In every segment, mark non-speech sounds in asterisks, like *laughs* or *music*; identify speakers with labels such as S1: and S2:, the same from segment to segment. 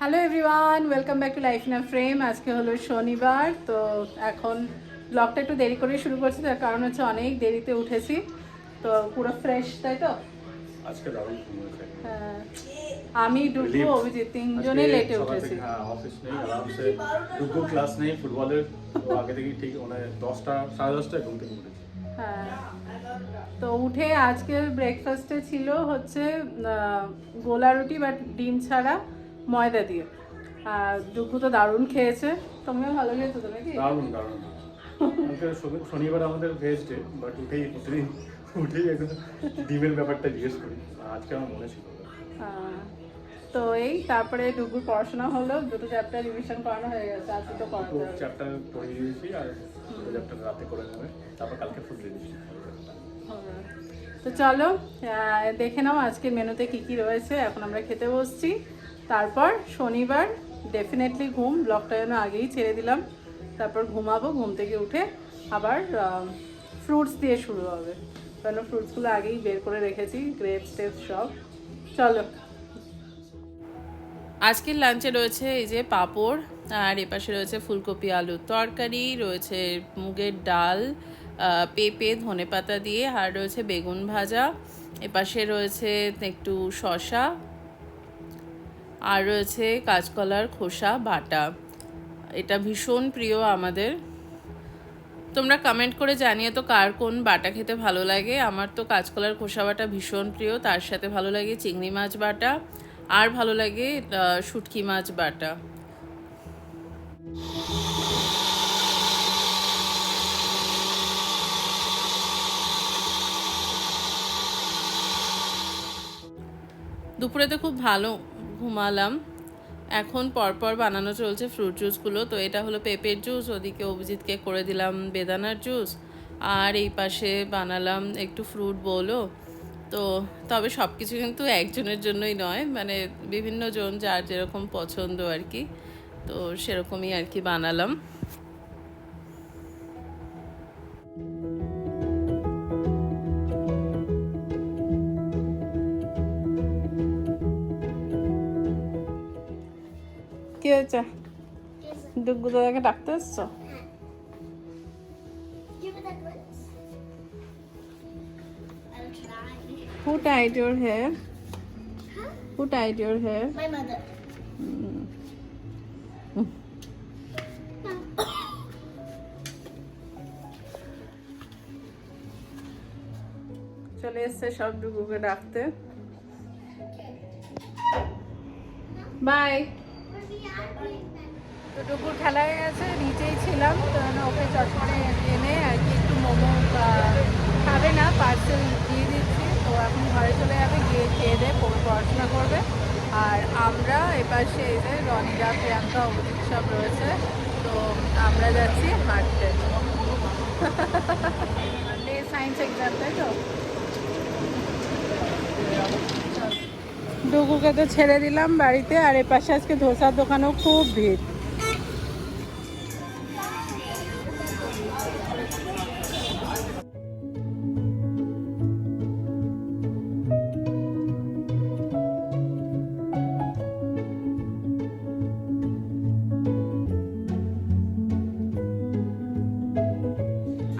S1: Hello everyone welcome back to life না frame আজকে হলো শনিবার তো এখন ব্লগটা একটু দেরি করে শুরু করছি তার কারণ হচ্ছে অনেক দেরিতে উঠেছি তো পুরো ফ্রেশ তাই তো?
S2: আজকে দারুণ
S1: হ্যাঁ। আমি ডুবু অভিজিৎ তিনজনেই লেটে উঠেছি।
S2: থেকে, হ্যাঁ, অফিস নেই আরামসে। ক্লাস নেই ফুটবলের তো আগে থেকেই ঠিক মানে দশটা সাড়ে দশটায় ঘুম থেকে উঠেছি।
S1: হ্যাঁ। তো উঠে আজকে ব্রেকফাস্টে ছিল হচ্ছে গোলা রুটি বা ডিম ছাড়া। ময়দা দিয়ে। আর ডুবু তো দারুণ খেয়েছে। তুমিও ভালো খেয়েছো তো নাকি?
S2: দারুণ দারুণ। শনিবার আমাদের ভেজ ডে বাট উঠেই প্রতিদিন উঠেই এখন ডিমের ব্যাপারটা জিজ্ঞেস করি। আজকে আমার মনে ছিল।
S1: তো এই তারপরে ডুগুর পড়াশোনা হলো দুটো চ্যাপ্টার রিভিশন করানো হয়ে গেছে আজকে তো হবে।
S2: চ্যাপ্টার পড়িয়ে দিয়েছি আর দুটো চ্যাপ্টার রাতে করে নেবে। তারপর কালকে ফুল দিয়েছি
S1: হ্যাঁ। তো চলো দেখে নাও আজকের মেনুতে কি কি রয়েছে। এখন আমরা খেতে বসছি। তারপর শনিবার ডেফিনেটলি ঘুম ব্লগটা যেন আগেই ছেড়ে দিলাম। তারপর ঘুমাবো, ঘুম থেকে উঠে আবার ফ্রুটস দিয়ে শুরু হবে। কেন ফ্রুটসগুলো আগেই বের করে রেখেছি গ্রেপস টেপস সব। চলো। আজকের লাঞ্চে রয়েছে এই যে পাঁপড়, আর এপাশে রয়েছে ফুলকপি, আলুর তরকারি, রয়েছে মুগের ডাল পেঁপে, ধনেপাতা দিয়ে, আর রয়েছে বেগুন ভাজা। এপাশে রয়েছে একটু শশা আর রয়েছে কাঁচকলার খোসা বাটা। এটা ভীষণ প্রিয় আমাদের। তোমরা কমেন্ট করে জানিয়ে তো কার কোন বাটা খেতে ভালো লাগে। আমার তো কাঁচকলার খোসা বাটা ভীষণ প্রিয়, তার সাথে ভালো লাগে চিংড়ি মাছ বাটা, আর ভালো লাগে শুটকি মাছ বাটা। দুপুরে তো খুব ভালো ঘুমালাম। এখন পরপর বানানো চলছে ফ্রুট জুসগুলো তো এটা হলো পেঁপের জুস ওদিকে অভিজিৎকে করে দিলাম বেদানার জুস আর এই পাশে বানালাম একটু ফ্রুট বলো তো তবে সব কিছু কিন্তু একজনের জন্যই নয় মানে বিভিন্ন জন যার যেরকম পছন্দ আর কি। তো সেরকমই আর কি বানালাম। হয়েছে ডুগু দাদাকে ডাকতে এসছো. Who tied your hair
S3: Huh?
S1: Who tied your hair
S3: My mother.
S1: চলে এসছে সব ডাকতে বাই তো খেলা হয়ে গেছে নিচেই ছিলাম তো ওকে চটপটে এনে আর কি একটু মোমো খাবে না পার্সেল দিয়ে দিচ্ছি। তো এখন ঘরে চলে যাবে গিয়ে খেয়ে দিয়ে পড়ে পড়াশোনা করবে। আর আমরা এপাশে এই যে রনিরা প্রিয়াঙ্কা অভিজিৎ সব রয়েছে তো আমরা যাচ্ছি হাঁটতে। সায়েন্স এক্সাম তাই তো? ডুগুকে তো ছেড়ে দিলাম বাড়িতে আর এপাশে আজকে ধোসার দোকানেও খুব ভিড়।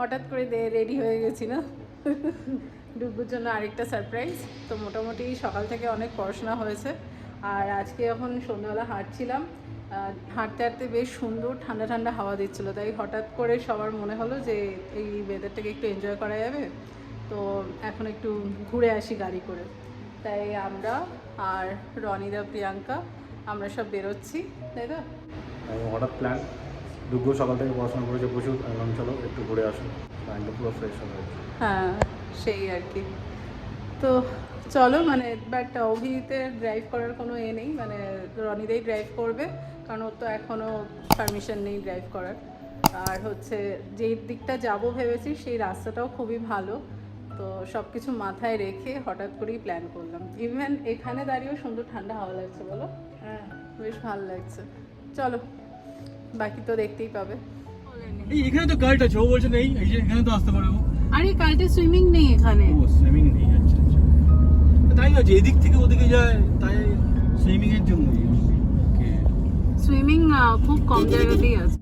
S1: হঠাৎ করে রেডি হয়ে গেছি না? ডুবুর জন্য আরেকটা সারপ্রাইজ তো মোটামুটি সকাল থেকে অনেক পড়াশোনা হয়েছে। আর আজকে যখন সন্ধ্যাবেলা হাঁটছিলাম। হাঁটতে হাঁটতে বেশ সুন্দর ঠান্ডা ঠান্ডা হাওয়া দিচ্ছিল। তাই হঠাৎ করে সবার মনে হলো যে এই ওয়েদারটাকে একটু এনজয় করা যাবে। তো এখন একটু ঘুরে আসি গাড়ি করে। তাই আমরা আর রনিদা, প্রিয়াঙ্কা, আমরা সব বেরোচ্ছি, তাই তো?
S2: হঠাৎ প্ল্যান দুপুর সকাল থেকে পড়াশোনা করেছে প্রচুর এবং চলো একটু ঘুরে আসো। মাইন্ডটা পুরো ফ্রেশ হবে
S1: হ্যাঁ সেই আর কি। তো চলো মানে বাট অভিতে ড্রাইভ করার কোনো এ নেই মানে রনিদাই ড্রাইভ করবে কারণ ওর তো এখনও পারমিশন নেই ড্রাইভ করার। আর হচ্ছে যেই দিকটা যাব ভেবেছি সেই রাস্তাটাও খুবই ভালো। তো সব কিছু মাথায় রেখে হঠাৎ করেই প্ল্যান করলাম। ইভেন এখানে দাঁড়িয়েও সুন্দর ঠান্ডা হাওয়া লাগছে বলো? হ্যাঁ। বেশ ভালো লাগছে। চলো বাকি তো দেখতেই পাবে।
S2: এই এখানে তো কার্ট আছে ও বলছে নেই এই যে এখানে তো আসতে পারব
S1: আরে কালকে সুইমিং নেই এখানে।
S2: ও সুইমিং নেই আচ্ছা আচ্ছা। তাই আছে এদিক থেকে ওদিকে যায় তাই সুইমিং এর জন্য। ওকে।
S1: সুইমিং খুব কম জায়গাতেই আছে।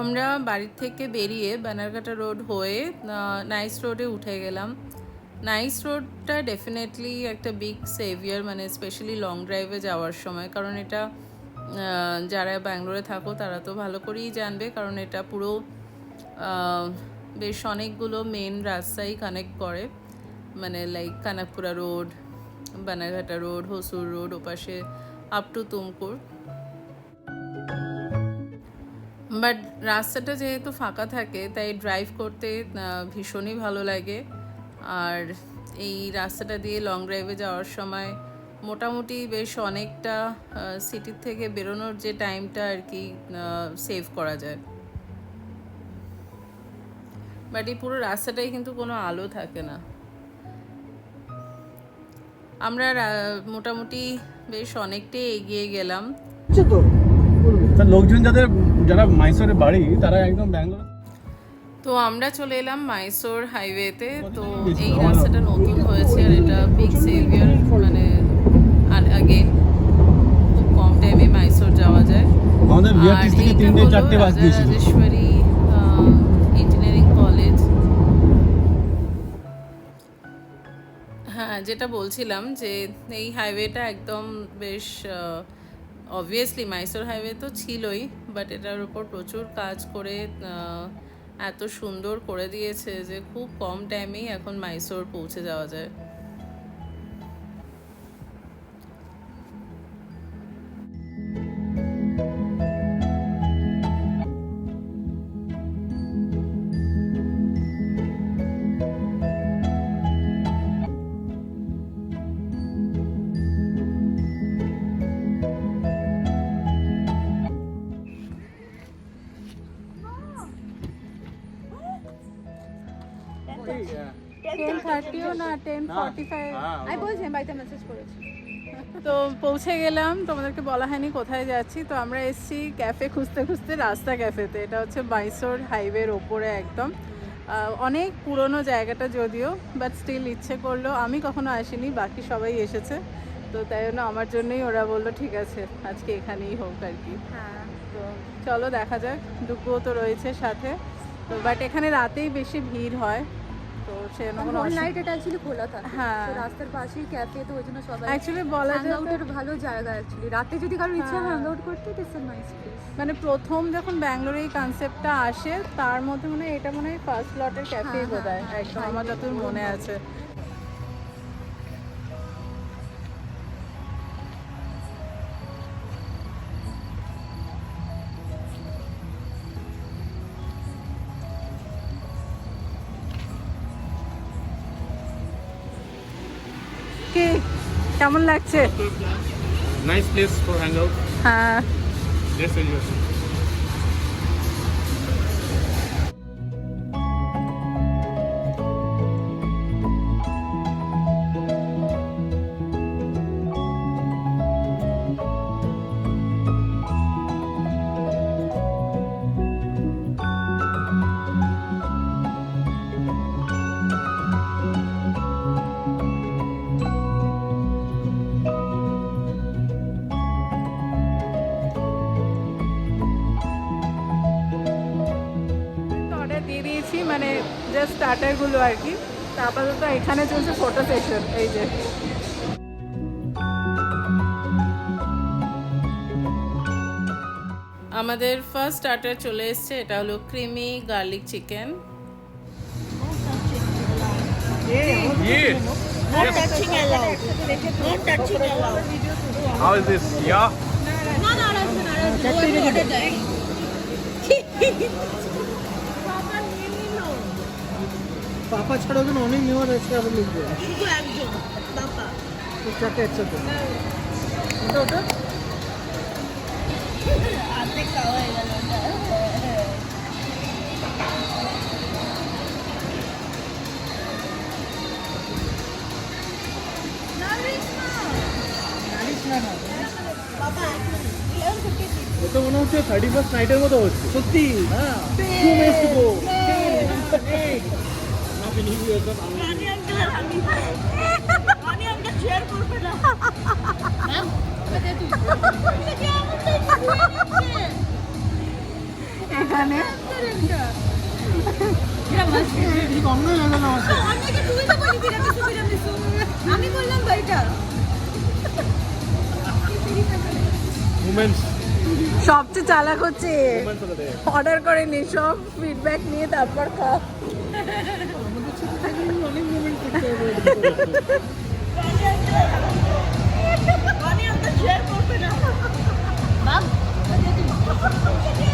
S1: আমরা বাড়ির থেকে বেরিয়ে বানারঘাটা রোড হয়ে নাইস রোডে উঠে গেলাম। নাইস রোডটা ডেফিনেটলি একটা বিগ সেভিয়ার মানে স্পেশালি লং ড্রাইভে যাওয়ার সময়। কারণ এটা যারা ব্যাঙ্গালোরে থাকো, তারা তো ভালো করেই জানবে। কারণ এটা পুরো বেশ অনেকগুলো মেন রাস্তাই কানেক্ট করে। মানে like Kanakapura road Bannerghatta road, Hosur road, ওপাশে আপ টু তুমকুর। বাট রাস্তাটা যেহেতু ফাঁকা থাকে, তাই ড্রাইভ করতে ভীষণই ভালো লাগে। আর এই রাস্তাটা দিয়ে লং ড্রাইভে যাওয়ার সময় মোটামুটি বেশ অনেকটা সিটির থেকে বেরোনোর যে টাইমটা আর কি সেভ করা যায়। বাট এই পুরো রাস্তাটাই কিন্তু কোনো আলো থাকে না। আমরা মোটামুটি বেশ অনেকটাই এগিয়ে গেলাম।
S2: লোকজন যাদের, যারা মাইসোরে বাড়ি, তারা একদম ব্যাঙ্গালোর
S1: তো আমরা চলে এলাম মাইসোর হাইওয়েতে তো এই রাস্তাটা নতুন হয়েছে আর এটা বিগ সেভিয়ার মানে আর আগেন খুব কম টাইমে মাইসোর যাওয়া যায়।
S2: আমাদের
S1: আর
S2: থেকে তিনটে চারটে বাস দিয়েছিল।
S1: রাজরাজেশ্বরী ইঞ্জিনিয়ারিং কলেজ হ্যাঁ যেটা বলছিলাম যে এই হাইওয়েটা একদম বেশ অবভিয়াসলি মাইসোর হাইওয়ে তো ছিলই বাট এটার উপর প্রচুর কাজ করে এত সুন্দর করে দিয়েছে যে খুব কম টাইমেই এখন মাইসোর পৌঁছে যাওয়া যায়। টেন থার্টিও না টেন ফর্টি ফাইভ
S4: আমি বলছি আমি বাড়িতে মেসেজ করেছি।
S1: তো পৌঁছে গেলাম তোমাদেরকে বলা হয়নি কোথায় যাচ্ছি। তো আমরা এসেছি ক্যাফে খুঁজতে খুঁজতে রাস্তা ক্যাফেতে এটা হচ্ছে মাইসোর হাইওয়ের ওপরে একদম। অনেক পুরনো জায়গাটা যদিও বাট স্টিল ইচ্ছে করল। আমি কখনো আসিনি বাকি সবাই এসেছে। তো তাই জন্য আমার জন্যই ওরা বলল ঠিক আছে আজকে এখানেই হোক আর কি।
S4: হ্যাঁ।
S1: তো চলো দেখা যাক ডুগুও তো রয়েছে সাথে। তো বাট এখানে রাতেই বেশি ভিড় হয়। তো
S4: নাইট এটা অ্যাকচুয়ালি খোলা থাকে।
S1: হ্যাঁ।
S4: রাস্তার পাশেই ক্যাফে তো ওই জন্য সবাই
S1: অ্যাকচুয়ালি বলা যায়
S4: ভালো জায়গা অ্যাকচুয়ালি রাতে যদি কারও ইচ্ছা
S1: হ্যাঁ।
S4: আউট করতে ইটস আ নাইস প্লেস
S1: মানে প্রথম যখন ব্যাঙ্গালোরে এই কনসেপ্টটা আসে তার মধ্যে মনে হয় এটা মনে হয় ফার্স্ট লটের ক্যাফে
S4: হ্যাঁ,
S1: বোধ হয়
S4: হ্যাঁ,
S1: একদম আমার যতদূর মনে আছে। কেমন লাগছে?
S2: Nice place for hang. Out
S1: হ্যাঁ স্টার্টারগুলো আর কি তা আপাতত এখানে চলছে ফটো সেশন এই যে আমাদের ফার্স্ট স্টার্টার চলে এসছে এটা হলো creamy garlic chicken
S2: How is this? Yeah.
S5: Papa ছাড়া ওখানে অনেক নেওয়ার আছে আবার লিখবে
S4: শুধু একজন বাবা
S5: তো চারটে একসাথে। ওটা ওটা?
S3: অর্ধেক খাওয়া হয়ে গেল
S5: জানিস না না
S3: বাবা এক মিনিট ইলেভেন ফিফটি
S2: ওটা মনে হচ্ছে। থার্টি ফার্স্ট নাইটের মতো হচ্ছে
S5: সত্যি
S2: হ্যাঁ।
S4: এখানে। আমি বললাম বাড়িটা
S1: সবচেয়ে চালাক হচ্ছে অর্ডার করে নি সব ফিডব্যাক নিয়ে তারপর খাও
S5: আমাদের সাথে থাকলে অনেক মুভমেন্ট করতে হবে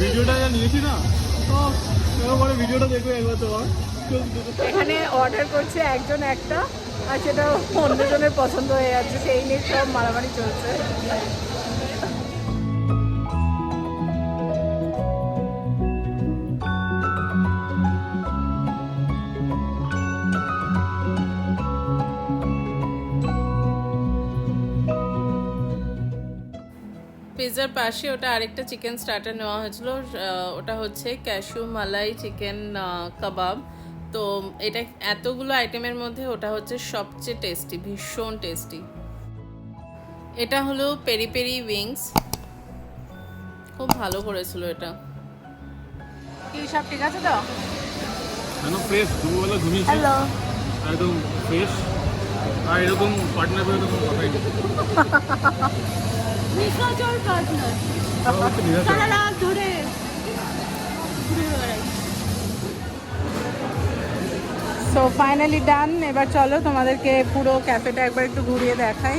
S2: ভিডিওটা যা নিয়েছি না? পরে ভিডিওটা দেখবে একবার তোমার।
S1: এখানে অর্ডার করছে একজন একটা আর সেটা অন্যজনের পছন্দ হয়ে যাচ্ছে সেই নিয়ে সব মারামারি চলছে। পাশে ওটা আরেকটা চিকেন স্টার্টার নেওয়া হয়েছিল ওটা হচ্ছে ক্যাশু মালাই চিকেন কাবাব তো এটা এতগুলো আইটেমের মধ্যে ওটা হচ্ছে সবচেয়ে টেস্টি ভীষণ টেস্টি এটা হলো পেরি পেরি উইংস খুব ভালো করেছিল এটা। কি সব ঠিক আছে তো?
S2: কেন ফ্রেশ দুপুরবেলা ঘুমিয়েছি
S1: হ্যালো
S2: একদম ফ্রেশ আর এরকম পার্টনার কোনো কথাই *laughs*
S1: সো ফাইনালি ডান এবার চলো তোমাদেরকে পুরো ক্যাফেটা একবার একটু ঘুরিয়ে দেখাই।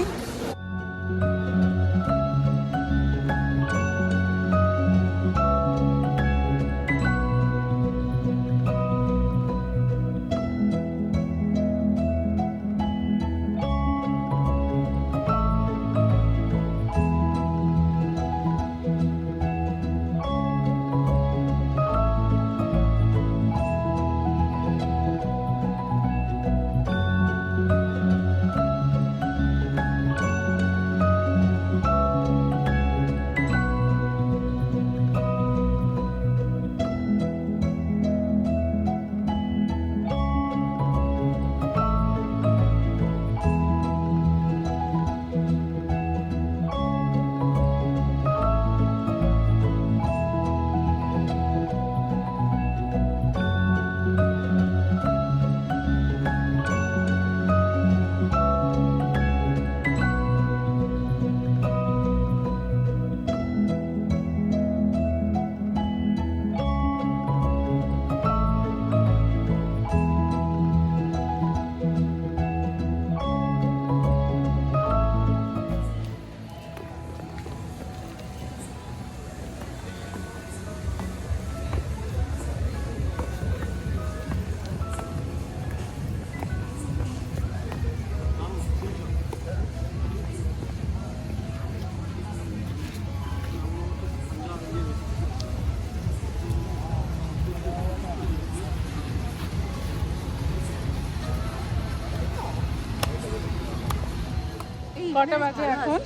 S1: কটা বাজে এখন?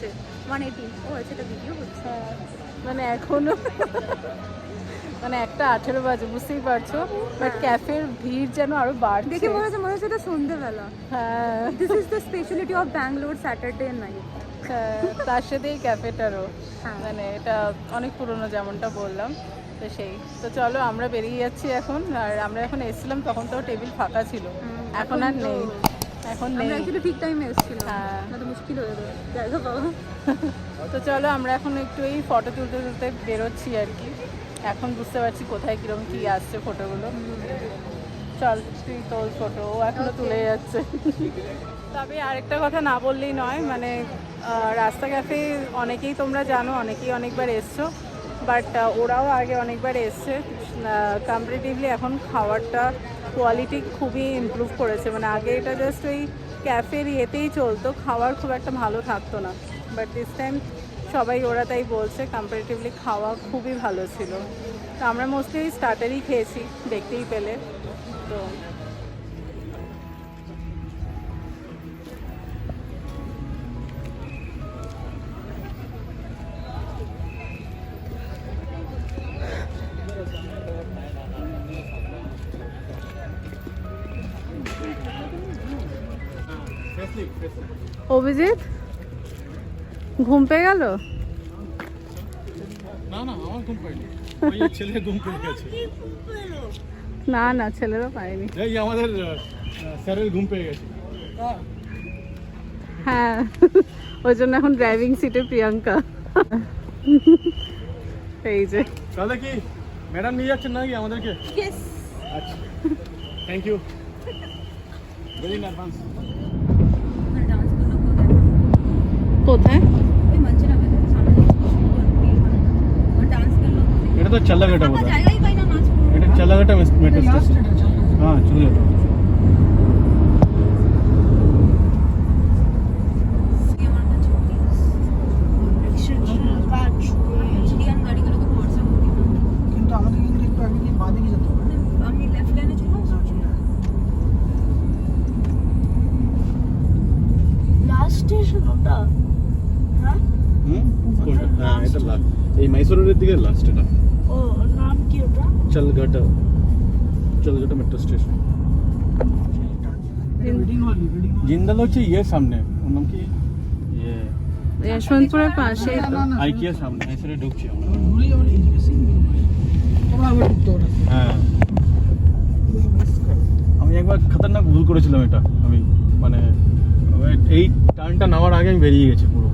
S4: ওয়ান এইটি ও সেটা ভিডিও হচ্ছে।
S1: মানে এখনও মানে একটা আঠেরো বাজে বুঝতেই পারছ? বাট ক্যাফের ভিড় যেন আরও বাড়ছে।
S4: দেখে মনে হচ্ছে মনে হচ্ছে এটা সন্ধ্যেবেলা
S1: হ্যাঁ।
S4: This is the speciality of Bangalore Saturday night
S1: হ্যাঁ, তার সাথেই ক্যাফেটারও
S4: হ্যাঁ।
S1: মানে এটা অনেক পুরনো যেমনটা বললাম তো সেই। তো চলো আমরা বেরিয়ে যাচ্ছি এখন। আর আমরা এখন এসেছিলাম তখন তো টেবিল ফাঁকা ছিল। এখন আর নেই। এখন নেই।
S4: অ্যাকচুয়ালি ঠিক টাইমে এসেছিলাম।
S1: হ্যাঁ।
S4: তো মুশকিল হয়ে যাবে। জায়গা পাওয়া *laughs*
S1: তো চলো আমরা এখন একটু এই ফটো তুলতে তুলতে বেরোচ্ছি আর কি। এখন বুঝতে পারছি কোথায় কীরকম কি আসছে ফটোগুলো চল তুই তোর ফটো ও এখনও তুলে যাচ্ছে। তবে আরেকটা কথা না বললেই নয় মানে রাস্তা ক্যাফে অনেকেই তোমরা জানো অনেকেই অনেকবার এসছো। বাট ওরাও আগে অনেকবার এসছে। কম্পারেটিভলি এখন খাবারটা কোয়ালিটি খুবই ইমপ্রুভ করেছে। মানে আগে এটা জাস্ট ওই ক্যাফের ইয়েতেই চলতো, খাওয়ার খুব একটা ভালো থাকতো না। বাট দিস টাইম সবাই ওরা তাই বলছে কম্পারেটিভলি খাওয়া খুবই ভালো ছিল। তো আমরা মোস্টলি স্টার্টারই খেয়েছি, দেখতেই পেলে। তো অভিজিৎ? ঘুম পেয়ে গেল?
S2: না না আমার ঘুম পাইনি ওই ছেলে ঘুম পেয়ে গেছে।
S1: না না ছেলেরও পায়নি।
S2: আমাদের স্যারের ঘুম পেয়ে গেছে।
S1: হ্যাঁ ওই জন্য এখন ড্রাইভিং সিটে প্রিয়াঙ্কা। এই যে।
S2: তাহলে কি ম্যাডাম নিয়ে যাচ্ছেন নাকি আমাদেরকে. আচ্ছা thank you very advance
S4: dance করল কোথায়
S1: কোথায়
S4: ওই মঞ্চনা বেঁধে সামনে ডান্স করল
S2: এটা তো চাল্লাঘাটা বোধ
S4: জায়গাই পাই না নাচ করব
S2: এটা চাল্লাঘাটা মেট্রো স্টেশন হ্যাঁ চলে যাবে
S4: আমার কাছে ইন্ডিয়ান গাড়িগুলোকে ভরসা করি না
S5: কিন্তু আমাদের কিন্তু একটু আগে গিয়ে বাঁদিকে যেতে হবে
S4: আমি লেফট লাইনে চলে আসছি
S3: লাস্ট স্টেশন ওটা হ্যাঁ
S2: হুম কোনটা হ্যাঁ এটা লাস্ট এই মাইসোরের দিকে লাস্ট এটা
S3: ও নাম কি ওটা
S2: Challaghatta Challaghatta metro station
S5: reading hall reading hall
S2: হচ্ছে ইয়ের সামনে ওর নাম কি? ইয়ে
S1: যশবন্তপুরের পাশে।
S2: আইকিয়া সামনে এসে ঢুকছি আমরা।
S5: ঘুরে যাওয়ার এইদিকে তোমরা আবার ঢুকতে
S2: হ্যাঁ। আমি একবার খতরনাক ভুল করেছিলাম এটা আমি মানে এই টার্নটা নেওয়ার আগে আমি বেরিয়ে গেছি পুরো।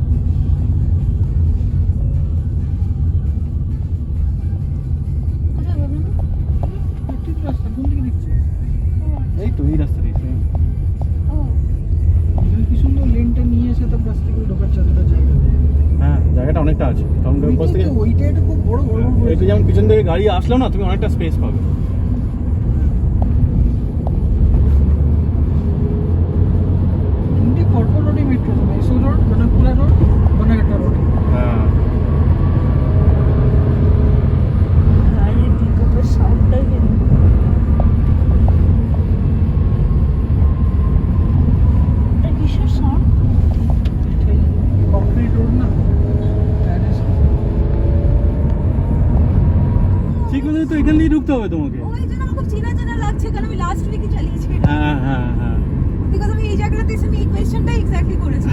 S2: থেকে গাড়ি আসলো না তুমি অনেকটা স্পেস পাবে
S5: তিনটে পরপর রোডে metro Mysore road Kanakapura road Bannerghatta road
S2: হ্যাঁ
S3: গাড়ির পিকআপের সাউন্ডটাই কেন এটা কিসের সাউন্ড
S5: এটাই কংক্রিট রোড না প্যারিস
S2: ঠিক আছে তো এখান দিয়ে ঢুকতে হবে তোমাকে
S4: ওই জন্য আমার খুব চেনা চেনা লাগছে কারণ আমি লাস্ট উইকই চালিয়েছি
S2: হ্যাঁ হ্যাঁ হ্যাঁ
S4: বিকজ আমি এই জায়গাটাতে এসে আমি এই কোয়েশ্চেনটাই এক্স্যাক্টলি করেছি তাই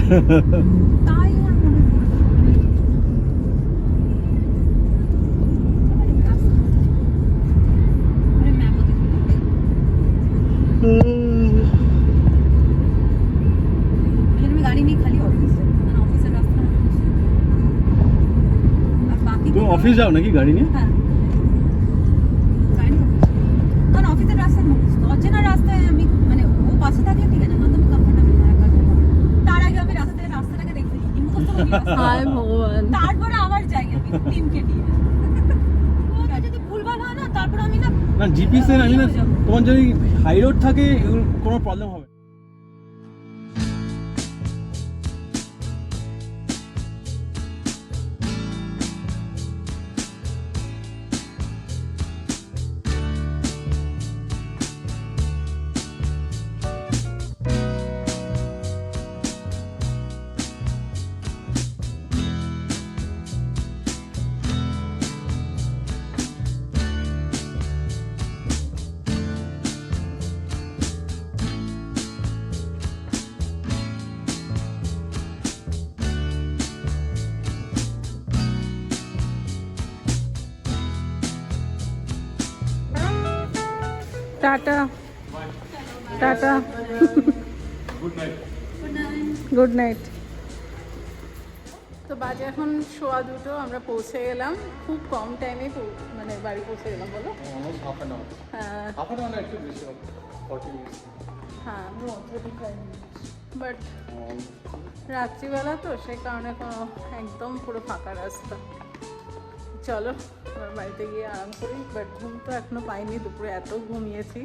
S4: আমার মনে পড়ল আরে ম্যাপও দেখি এই জন্য আমি গাড়ি নিয়ে খালি অফিসে কারণ অফিসের রাস্তা আর বাকি
S2: তুমি অফিস যাও নাকি গাড়ি নিয়ে
S4: হ্যাঁ গাড়ি অফিস কারণ অফিসের রাস্তা অচেনা রাস্তায় আমি মানে ও পাশে থাকলে ঠিক আছে নয়তো আমি কমফর্টেবল না একা যাব। তার আগে আমি রাস্তা থেকে রাস্তাটাকে দেখতে যাই মুখস্থ করি রাস্তা।
S1: হায় ভগবান।
S4: তারপরে আবার যাই আমি টিমকে নিয়ে। ওটা যদি ভুলভাল না তারপর আমি না
S2: না জিপিএস এর আমি না তোমার যদি হাই রোড থাকে কোনো প্রবলেম হবে
S1: tata tata
S2: good night
S5: good night
S1: তো বাজে এখন সোয়া দুটো আমরা পৌঁছে গেলাম। খুব কম টাইমে মানে বাড়ি পৌঁছে গেলাম বলো। হ্যাঁ।
S2: মিনিটস
S1: হ্যাঁ। বাট রাত্রিবেলা তো সেই কারণে কোনো একদম পুরো ফাঁকা রাস্তা। চলো। বাড়িতে গিয়ে আরাম করি বাট ঘুম তো এখনও পাইনি দুপুরে এত ঘুমিয়েছি।